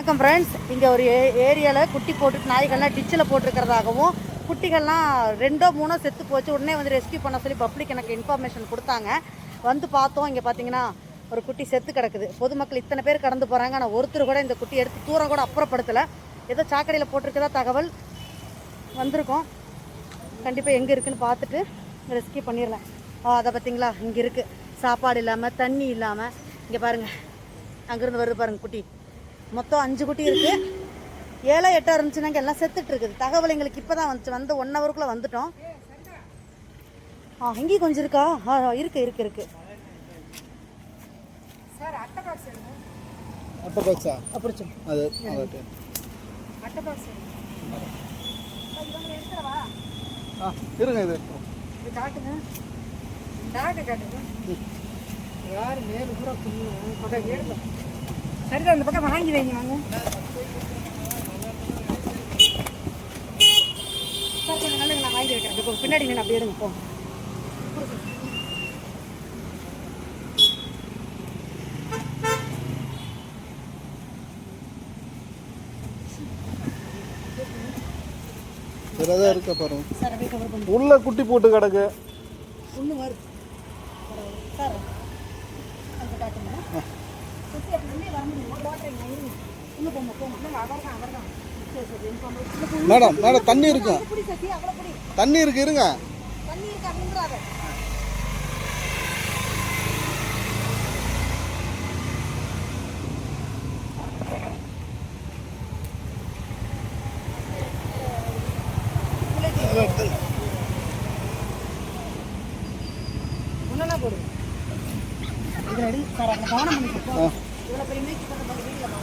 வணக்கம் ஃப்ரெண்ட்ஸ் இங்கே ஒரு ஏரியாவில் குட்டி போட்டு நாய்கள்லாம் டிச்சில் போட்டிருக்கிறதாகவும் குட்டிகள்லாம் ரெண்டோ மூணோ செத்து போச்சு. உடனே வந்து ரெஸ்க்யூ பண்ண சொல்லி பப்ளிக் எனக்கு இன்ஃபர்மேஷன் கொடுத்தாங்க. வந்து பார்த்தோம். இங்கே பார்த்தீங்கன்னா ஒரு குட்டி செத்து கிடக்குது. பொதுமக்கள் இத்தனை பேர் கடந்து போகிறாங்க ஆனால் ஒருத்தர் கூட இந்த குட்டி எடுத்து தூரம் கூட அப்புறப்படுத்தலை. ஏதோ சாக்கடையில் போட்டிருக்கதா தகவல் வந்திருக்கோம். கண்டிப்பாக எங்கே இருக்குன்னு பார்த்துட்டு ரெஸ்க்யூ பண்ணிடலாம். ஓ அதை பார்த்தீங்களா இங்கே இருக்குது சாப்பாடு இல்லாமல் தண்ணி இல்லாமல் இங்கே பாருங்கள் அங்கேருந்து வருது பாருங்கள் குட்டி. மொத்தம் அஞ்சு குட்டி இருக்குது ஏழோ எட்டோ இருந்துச்சுனாங்க எல்லாம் செத்துட்டு இருக்குது. தகவல் எங்களுக்கு இப்போ தான் வந்துச்சு. வந்து ஒன் ஹவருக்குள்ளே வந்துட்டோம். ஆ இங்கேயும் கொஞ்சம் இருக்கா? ஆ இருக்கு இருக்கு இருக்கு. அட்டை பாக்ஸா அப்புறம். அது அதட்டு ஆ இருங்க இது. இது காட்டுங்க. டாக்டர் காட்டுங்க. யார் மேலே பூரா புண்ணு சரிதான் இந்த பக்கம் வாங்கி. வைங்க வாங்க நான் வாங்கி வைக்கிறேன். பின்னாடி நின்று அப்படியே எடுங்க போ. எதாவது இருக்கா பாருங்க உள்ள குட்டி போட்டு கிடக்கு. ஒன்று வருது மேடம் மேடம் தண்ணி இருக்கு? புடி சசி அவ்வளோ புடி தண்ணி இருக்கு இருங்க போடுங்க இதில் எடு சார் அதில் கவனம் பண்ணிக்கோ ஆ இவ்வளோ பெரிய மேய்ச்சி பண்ணுற மாதிரி வீட்டில்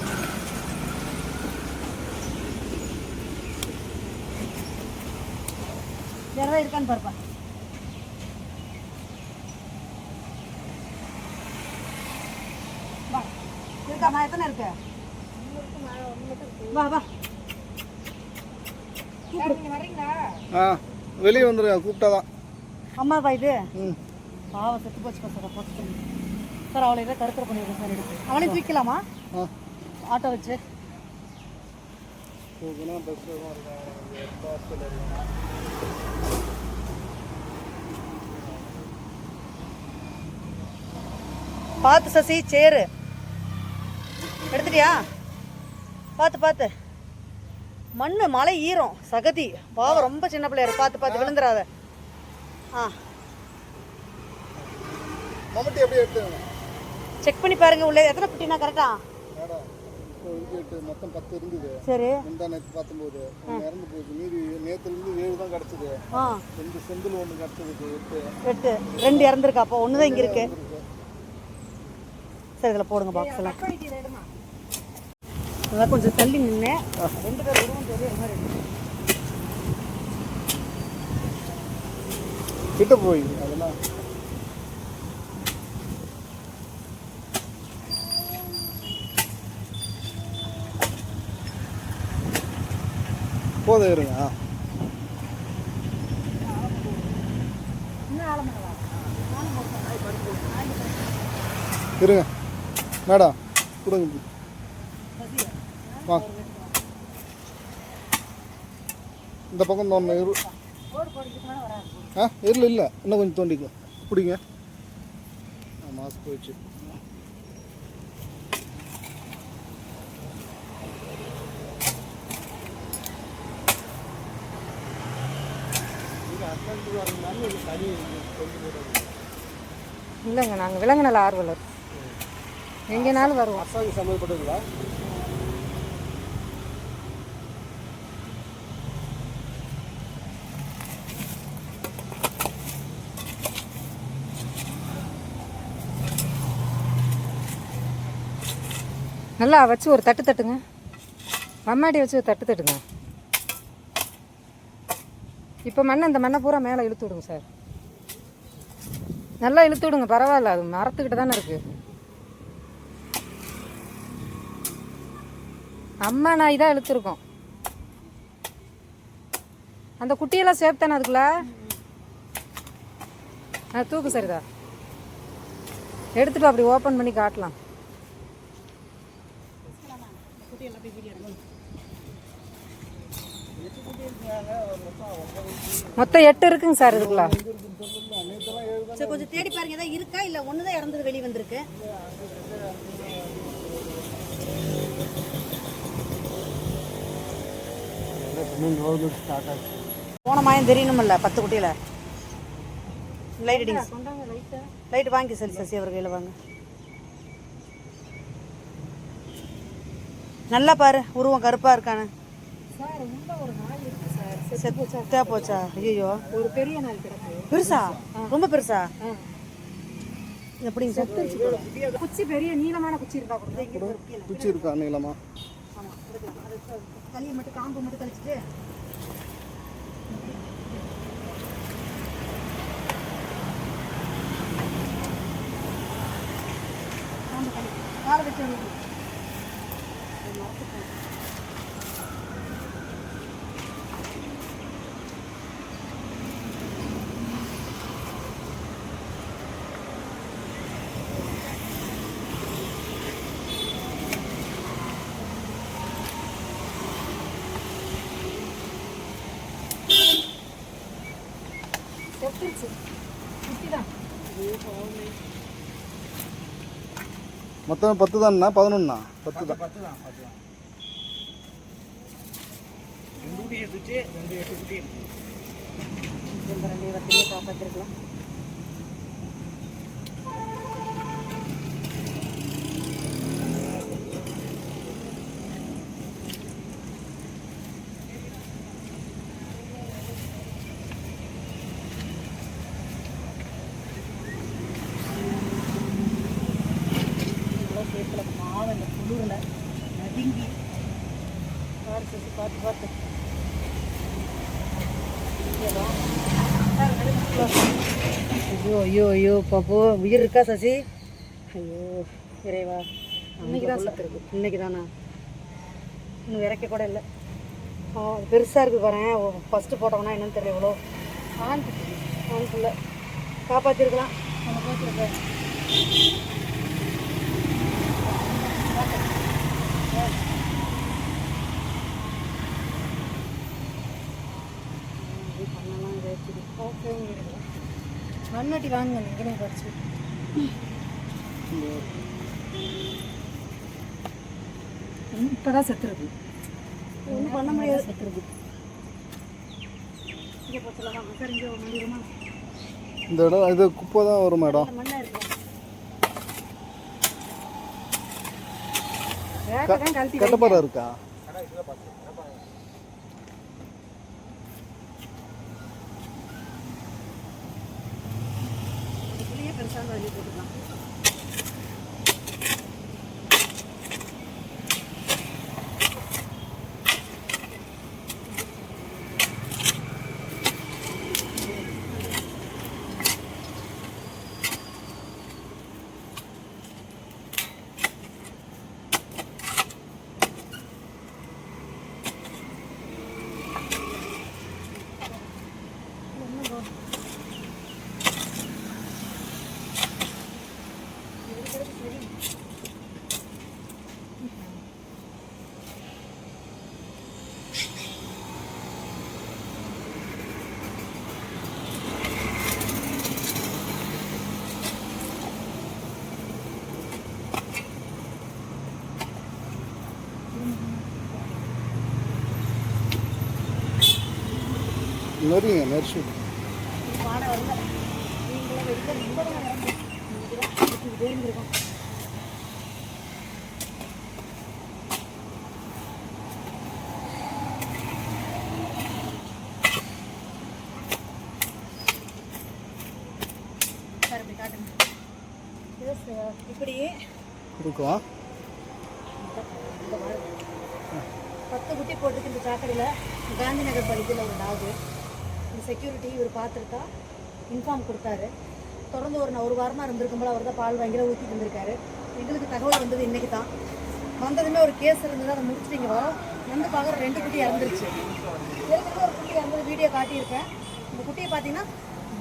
வேறு ஏதாவது இருக்கான்னு பாருப்பா வா இருக்காம்மா எத்தனை இருக்கு? வா வா. ஆ வெளியே வந்துருங்க கூப்பிட்டாதான். அம்மாவா இது? ம். பாவம் செத்து போச்சு சார் போட்டு சார். அவளை ஏதோ கருத்துற பண்ணிடுறேன் சார் எடுத்து. அவளையும் தூக்கலாமா ஆ. ஆட்டோ வச்சு. பார்த்து சசி சேரு. எடுத்துட்டியா பார்த்து பார்த்து மண்ணு மலை ஈரம் சகதி பாவம் ரொம்ப சின்ன பிள்ளையாரு பார்த்து பார்த்து விழுந்துடாத ஆ மம்மட்டி அப்படியே எடுத்துங்க செக் பண்ணி பாருங்க உள்ள எத்தனை குட்டினா கரெக்டா மொத்தம் பத்து இருந்தது சரி முந்தா நேற்று பார்த்தும்போது இறந்து போச்சு மீதி நேற்றுலேருந்து ஏழு தான் கிடச்சிது ஆ ரெண்டு செந்தில் ஒன்று கிடச்சது எட்டு எட்டு ரெண்டு இறந்துருக்கா அப்போ ஒன்று தான் இங்கே இருக்கு சரி இதில் போடுங்க பாக்ஸில் அதான் கொஞ்சம் தள்ளி நின்னேன் ரெண்டு பேர் உருவம் தெரியும் மாதிரி கிட்ட போய் அதெல்லாம். போதும் இருங்க. இருங்க. மேடம் கொடுங்க. வா. இந்த பக்கம் ஒன்று இரு. ஆ இல்லை இல்லை. இன்னும் கொஞ்சம் தோண்டிக்கும் பிடிங்க. மாஸ்க் போயிடுச்சு. இல்லைங்க நாங்கள் விலங்குநல ஆர்வலர். எங்கேனாலும் வருவோம். சம்மந்தப்பட்டதுங்களா? நல்லா வச்சு ஒரு தட்டு தட்டுங்க. மம்மாடி வச்சு ஒரு தட்டு தட்டுங்க. இப்போ மண்ணை இந்த மண்ணை பூரா மேலே இழுத்து விடுங்க சார். நல்லா இழுத்து விடுங்க பரவாயில்ல அது மரத்துக்கிட்ட தானே இருக்குது அம்மா நாய் தான் இழுத்துருக்கோம். அந்த குட்டியெல்லாம் சேஃப் தானே அதுக்குள்ள? ஆ தூக்கு சரிதா. எடுத்துட்டு அப்படி ஓப்பன் பண்ணி காட்டலாம். குட்டி எல்லாம் மொத்தம் எட்டு இருக்குங்க சார் இதுக்குள்ள. சரி கொஞ்சம் தேடி பாருங்க. ஏதாவது இருக்கா? இல்லை ஒன்று தான் இறந்தது வெளியே வந்திருக்கு. போன மாயம் தெரியணுமில்ல பத்து குட்டியில். லைட் அடிங்க. லைட் வாங்கி சரி சசி அவர் கையில் வாங்க. நல்லா பாரு உருவம் கருப்பாக இருக்கானு. சார் உள்ள ஒரு நாய் இருக்கு சார். செத்தா போச்சா? ஐயோ ஒரு பெரிய நாய் கிடக்கு. பெருசா? ரொம்ப பெருசா. எப்படிங்க சார்? குச்சி பெரிய நீளமான குச்சி இருக்கா குச்சி இருக்கா நீளமா? களியை மட்டும் காம்பு மட்டும் கழிச்சிட்டு. காம்பு கழி. காலை வச்சு விடுங்க. அது மரத்துக்கு போகும். செத்துருச்சு குட்டி தான் மொத்தம் பத்து தான்ண்ணா பதினொன்னா? பத்து தான். இந்த ரெண்டு வத்திரியை காப்பாற்றிருக்கலாம் சேர்த்துல மாவு இந்த குளிரில் நடுங்கி பார்த்து சசி, பார்த்து பார்த்து ஐயோ ஐயோ பாப்பு உயிர் இருக்கா சசி? ஐயோ இறைவா இன்னைக்கு தான் செத்துருக்கு இன்னைக்கு தானா இன்னும் இறக்க கூட இல்லை. பெருசாக இருக்குது பாருங்க ஃபஸ்ட்டு போட்டோம்னா என்னன்னு தெரியல இவ்வளோ ஆண் ஆண் பிள்ளை. காப்பாற்றிருக்கலாம் நம்ம பார்த்துருக்கேன் மண்ணாட்டி வாங்க நீங்களே பறிச்சு இப்பதான் செத்துருக்கு ஒன்றும் பண்ண முடியாது செத்துருக்கு இங்கே போச்சலாமா சார் இங்கே முடியுமா இந்த இடம் இது குப்பை தான் வரும் மேடம் தான் கட்டப்பாறை இருக்கா വലിയ வேண்டியிருக்கோம் நெரிசு இப்படி காட்டுங்க இருக்கும் பத்து குட்டி போட்டுக்கு இந்த சாக்கடையில் காந்தி நகர் பகுதியில் ஒரு டாகு செக்யூரிட்டி இவர் பார்த்துருக்கா? இன்ஃபார்ம் கொடுத்தாரு. தொடர்ந்து ஒரு ஒரு வாரமாக இருந்திருக்கும்போது அவர் தான் பால் வாங்கி ஊற்றிட்டு இருந்திருக்காரு எங்களுக்கு தகவல் வந்தது இன்றைக்கி தான். வந்ததுமே ஒரு கேஸ் இருந்தது அதை முடிச்சுட்டு இங்கே வரோம். வந்து பார்க்குற ரெண்டு குட்டி இறந்துருச்சு. ஏற்கனவே ஒரு குட்டி இறந்தது வீடியோ காட்டியிருக்கேன் இந்த குட்டியை பார்த்தீங்கன்னா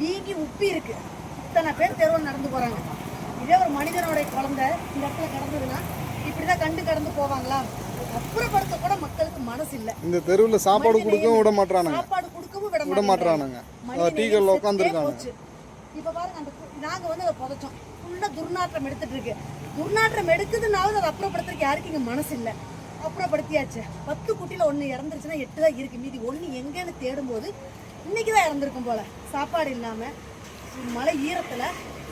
வீங்கி உப்பி இருக்குது இத்தனை பேர் தெருவில் நடந்து போகிறாங்க இதே ஒரு மனிதனுடைய குழந்தை இந்த இடத்துல கிடந்ததுன்னா இப்படி தான் கண்டு கடந்து போவாங்களா அப்புறப்படுத்த கூட மக்களுக்கு மனசு இல்ல. இந்த தெருவில் சாப்பாடு கொடுக்கவும் விட கொடுக்கவும் விட. மாட்டானுங்க மனித டீ நேயம் கல்ல செத்தே உட்காந்துருக்காங்க. இப்ப பாருங்க அந்த வந்து அதை புதைச்சோம். துர்நாற்றம் எடுத்துட்டு இருக்கு. துர்நாற்றம் எடுக்குதுனாலும் அதை அப்புறப்படுத்துறதுக்கு யாருக்கு இங்க மனசு இல்ல. அப்புறப்படுத்தியாச்சு. பத்து குட்டியில ஒண்ணு இறந்துருச்சுன்னா எட்டு தான் இருக்கு. மீதி ஒண்ணு எங்கன்னு தேடும்போது இன்னைக்கு தான் இறந்துருக்கும் போல. சாப்பாடு இல்லாம மழை ஈரத்துல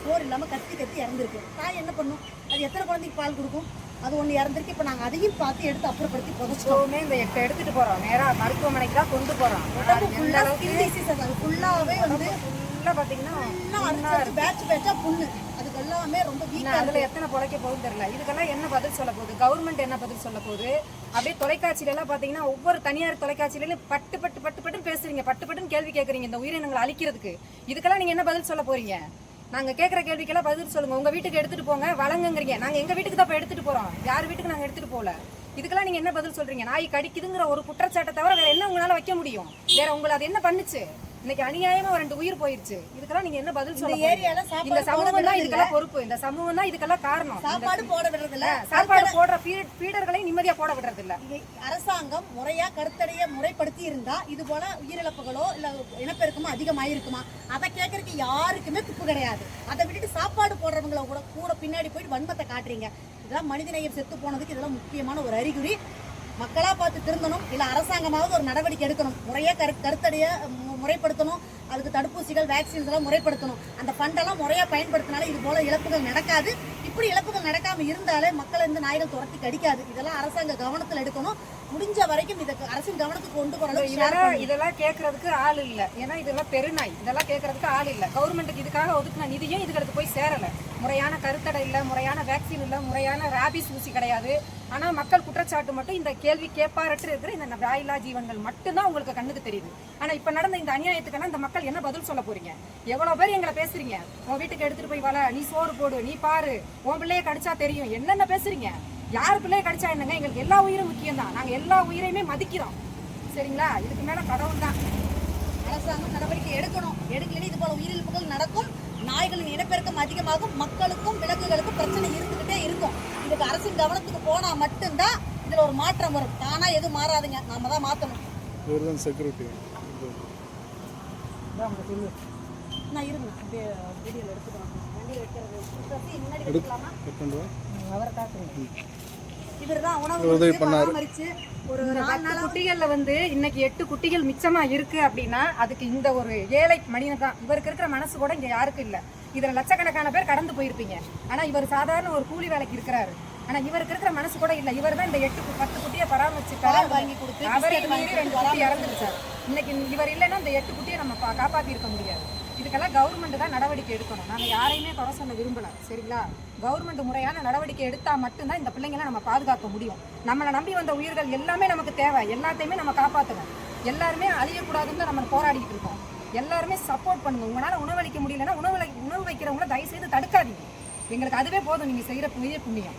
சோறு இல்லாம கத்தி கத்தி இறந்துருக்கு. தாய் என்ன பண்ணும்? அது எத்தனை குழந்தைக்கு பால் கொடுக்கும்? அது ஒண்ணு இறந்துருக்கு. இப்ப நாங்க அதையும் பார்த்து எடுத்து அப்புறப்படுத்தி புதைச்சிட்டோம். இந்த எட்டை எடுத்துட்டு போறோம். நேரா மருத்துவமனைக்கு தான் கொண்டு போறோம். உடம்பு ஃபுல்லா ஸ்கின் டிசீஸ் அது. ஃபுல்லாவே வந்து ஃபுல்லா பாத்தீங்கன்னா எல்லாம் அடிச்சு பேட்ச் பேட்சா புண்ணு அதுக்கு எல்லாமே ரொம்ப இன்னும் அதுல எத்தனை பொழைக்க போகுதுன்னு தெரியல. இதுக்கெல்லாம் என்ன பதில் சொல்ல போகுது? கவர்மெண்ட் என்ன பதில் சொல்ல போகுது? அப்படியே தொலைக்காட்சியில எல்லாம் பாத்தீங்கன்னா ஒவ்வொரு தனியார் தொலைக்காட்சியிலும் பட்டு பட்டு பட்டு பட்டுன்னு பேசுறீங்க. பட்டு பட்டுன்னு கேள்வி கேக்குறீங்க இந்த உயிரினங்களை அழிக்கிறதுக்கு. இதுக்கெல்லாம் நீங்க என்ன பதில் சொல்ல போறீங்க? நாங்கள் கேட்குற கேள்விக்கெல்லாம் பதில் சொல்லுங்கள் உங்கள் வீட்டுக்கு எடுத்துகிட்டு போங்க. வழங்குங்கிறீங்க. நாங்கள் எங்கள் வீட்டுக்கு தான் இப்போ எடுத்துகிட்டு போகிறோம் யார் வீட்டுக்கு நாங்கள் எடுத்துகிட்டு போகல இதுக்கெல்லாம் நீங்கள் என்ன பதில் சொல்கிறீங்க நாய் கடிக்குதுங்கிற ஒரு குற்றச்சாட்டை தவிர வேறு என்ன உங்களால் வைக்க முடியும்? வேறு உங்களை அது என்ன பண்ணுச்சு? இன்னைக்கு அநியாயமா ரெண்டு உயிர் போயிருச்சு. இதுக்கெல்லாம் நீங்க என்ன பதில் சொல்ல ஏரியால? இந்த சமூகம் தான் இதுக்கெல்லாம் பொறுப்பு. இந்த சமூகம் தான் இதுக்கெல்லாம் காரணம். சாப்பாடு போட விடுறது இல்ல சாப்பாடு போடுற ஃபீட் ஃபீடர்களையும் நிம்மதியா போட விடுறது இல்ல அரசாங்கம் முறையா கருத்தடைய முறைப்படுத்தி இருந்தா இது போல உயிரிழப்புகளோ இல்ல இனப்பெருக்கமோ அதிகமாயிருக்குமா? அதை கேட்கறதுக்கு யாருக்குமே துப்பு கிடையாது. அதை விட்டுட்டு சாப்பாடு போடுறவங்கள கூட கூட பின்னாடி போயிட்டு வன்மத்தை காட்டுறீங்க. இதெல்லாம் மனிதநேயம் செத்து போனதுக்கு இதெல்லாம் முக்கியமான ஒரு அறிகுறி. மக்களா பார்த்து திருந்தணும் இல்ல அரசாங்கமாவது ஒரு நடவடிக்கை எடுக்கணும். முறையா கரு கருத்தடைய முறைப்படுத்தணும். அதுக்கு தடுப்பூசிகள் வேக்சின்ஸ் எல்லாம் முறைப்படுத்தணும். அந்த ஃபண்டெல்லாம் முறையா பயன்படுத்தினாலே இது போல இழப்புகள் நடக்காது. இப்படி இழப்புகள் நடக்காம இருந்தாலே மக்களை இந்த நாய்கள் துரத்தி கடிக்காது. இதெல்லாம் அரசாங்க கவனத்தில் எடுக்கணும். முடிஞ்ச வரைக்கும் இதை அரசின் கவனத்துக்கு கொண்டு போற அளவுக்கு share இதெல்லாம். இதெல்லாம் கேட்கறதுக்கு ஆள் இல்ல. ஏன்னா இதெல்லாம் பெருநாய். இதெல்லாம் கேட்கறதுக்கு ஆள் இல்ல. கவர்மெண்ட்டுக்கு இதுக்காக ஒதுக்குன நிதியும் இதுக்கு போய் சேரல. முறையான கருத்தடை இல்ல முறையான வேக்சின் இல்ல முறையான ராபிஸ் ஊசி கிடையாது. ஆனா மக்கள் குற்றச்சாட்டு மட்டும் இந்த கேள்வி கேட்பாரற்று இருக்கிற இந்த வாயிலா ஜீவன்கள் மட்டும்தான் உங்களுக்கு கண்ணுக்கு தெரியுது. ஆனா இப்ப நடந்த இந்த அநியாயத்துக்கெல்லாம் இந்த மக்கள் என்ன பதில் சொல்ல போறீங்க? எவ்வளவு பேர் எங்களை பேசுறீங்க? உன் வீட்டுக்கு எடுத்துட்டு போய் வள நீ சோறு போடு நீ பாரு உன் பிள்ளைய கடிச்சா தெரியும். என்னென்ன பேசுறீங்க? யார் பிள்ளைய கடிச்சா என்னங்க? எங்களுக்கு எல்லா உயிரும் முக்கியம் தான் நாங்க எல்லா உயிரையுமே மதிக்கிறோம். சரிங்களா? இதுக்கு மேல கடவுள் தான். அரசாங்கம் நடவடிக்கை எடுக்கணும். எடுக்கலைன்னு இது போல உயிரிழப்புகள் நடக்கும். நாய்களின் இனப்பெருக்கம் அதிகமாகும். மக்களுக்கும் விலங்குகளுக்கும் பிரச்சனை இருந்துகிட்டே இருக்கும். இதுக்கு அரசின் கவனத்துக்கு போனா மட்டும்தான் இதுல ஒரு மாற்றம் வரும். தானா எதுவும் மாறாதுங்க. நாம தான் தான் செக்யூரிட்டி நான் இருங்க. அப்படியே வண்டியில் எடுக்கிறது. முன்னாடி எடுக்கலாமா? உதவி பண்ணாரு. பராமரிச்சு ஒரு ஒரு நாலு நாளா குட்டிகள்ல வந்து இன்னைக்கு எட்டு குட்டிகள் மிச்சமா இருக்கு அப்படின்னா அதுக்கு இந்த ஒரு ஏழை மனிதன் தான். இவருக்கு இருக்கிற மனசு கூட இங்க யாருக்கும் இல்ல. இதுல லட்சக்கணக்கான பேர் கடந்து போயிருப்பீங்க. ஆனா இவர் சாதாரண ஒரு கூலி வேலைக்கு இருக்கிறாரு. ஆனா இவருக்கு இருக்கிற மனசு கூட இல்ல. இவர் தான் இந்த எட்டு பத்து குட்டியை பராமரிச்சு வாங்கி கொடுத்து அவரை ரெண்டு குட்டி இறந்துருச்சார். இன்னைக்கு இவர் இல்லைன்னா இந்த எட்டு குட்டியை நம்ம காப்பாத்தி இருக்க முடியாது. இதுக்கெல்லாம் கவர்மெண்ட் தான் நடவடிக்கை எடுக்கணும். நாங்கள் யாரையுமே குறை சொல்ல விரும்பலை. சரிங்களா? கவர்மெண்ட் முறையான நடவடிக்கை எடுத்தால் மட்டும்தான் இந்த பிள்ளைங்களை நம்ம பாதுகாக்க முடியும். நம்மளை நம்பி வந்த உயிர்கள் எல்லாமே நமக்கு தேவை. எல்லாத்தையுமே நம்ம காப்பாற்றணும் எல்லாருமே அழியக்கூடாதுன்னு தான் நம்ம போராடிக்கிட்டு இருக்கோம். எல்லாருமே சப்போர்ட் பண்ணுங்க. உங்களால் உணவளிக்க முடியலன்னா உணவு உணவு வைக்கிறவங்கள தயவுசெய்து தடுக்காதீங்க. எங்களுக்கு அதுவே போதும். நீங்கள் செய்கிற பெரிய புண்ணியம்.